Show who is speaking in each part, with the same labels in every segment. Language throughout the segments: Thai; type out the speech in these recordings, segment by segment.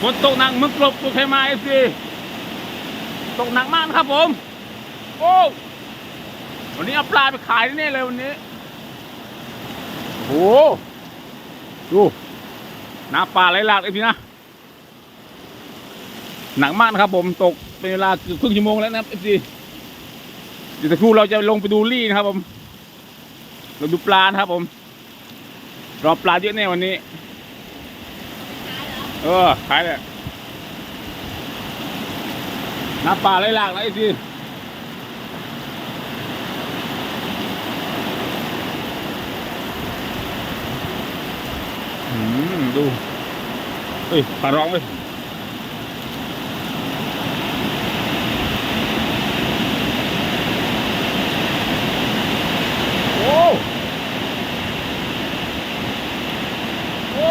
Speaker 1: ฝนตกหนักมึกกลบกูเคยมาเอฟซีตกหนักมากนะครับผม โอ้วันนี้เอาปลาไปขายแน่เลยวันนี้โอ้ดูน้ำปลาไหลหลากเอฟซีนะหนักมากนะครับผมตกเป็นเวลาเกือบครึ่งชั่วโมงแล้วนะเอฟซีเดี๋ยวสักครู่เราจะลงไปดูรี่นะครับผมเราดูปลานะครับผมรอปลาเยอะแน่วันนี้ เออขายเลยน้ำปลาไหลหลากไหลสิอืมดูเฮ้ยปลาร้องเลยโอ้โอ้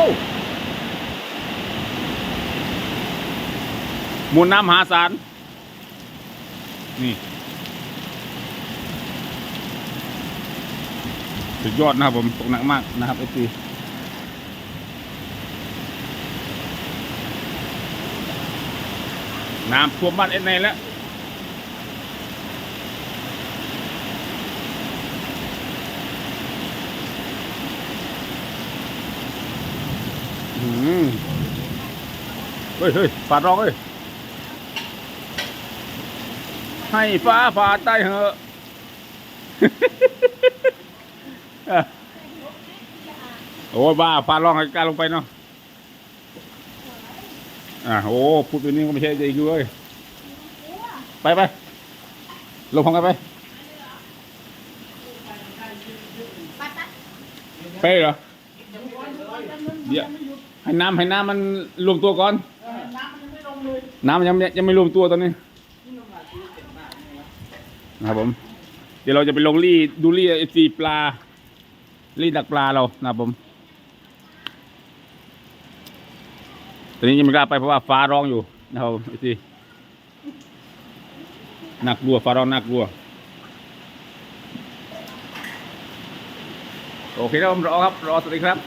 Speaker 1: มวลน้ำหาศาลนี่ สุดยอดนะครับผม ตกหนักมากนะครับไอซีน้ำท่วมบ้านเอ็นในแล้วอืมเฮ้ยเฮ้ยฝาดร้องเฮ้ย ให้ฟ้าผ่าใต้เหอะโอ้ยบ้าฟ้าร้องให้การลงไปเนาะอะโอ้พูดไปนี่ก็ไม่ใช่ใจกูเว้ยไปไปลงพร้อมกันไป ไปเหรอเดี๋ยวให้น้ำให้น้ำมันรวมตัวก่อน น้ำมันยังไม่ยังไม่รวมตัวตอนนี้ นะครับผม เดี๋ยวเราจะไปลงรีดูรี่เอซีปลารีดักปลาเรานะครับผมตอนนี้ยังไม่กล้าไปเพราะว่าฟ้าร้องอยู่นะครับเอซีน่ากลัวฟ้าร้องน่ากลัว โอเคครับผมรอครับ รอสวัสดีครับ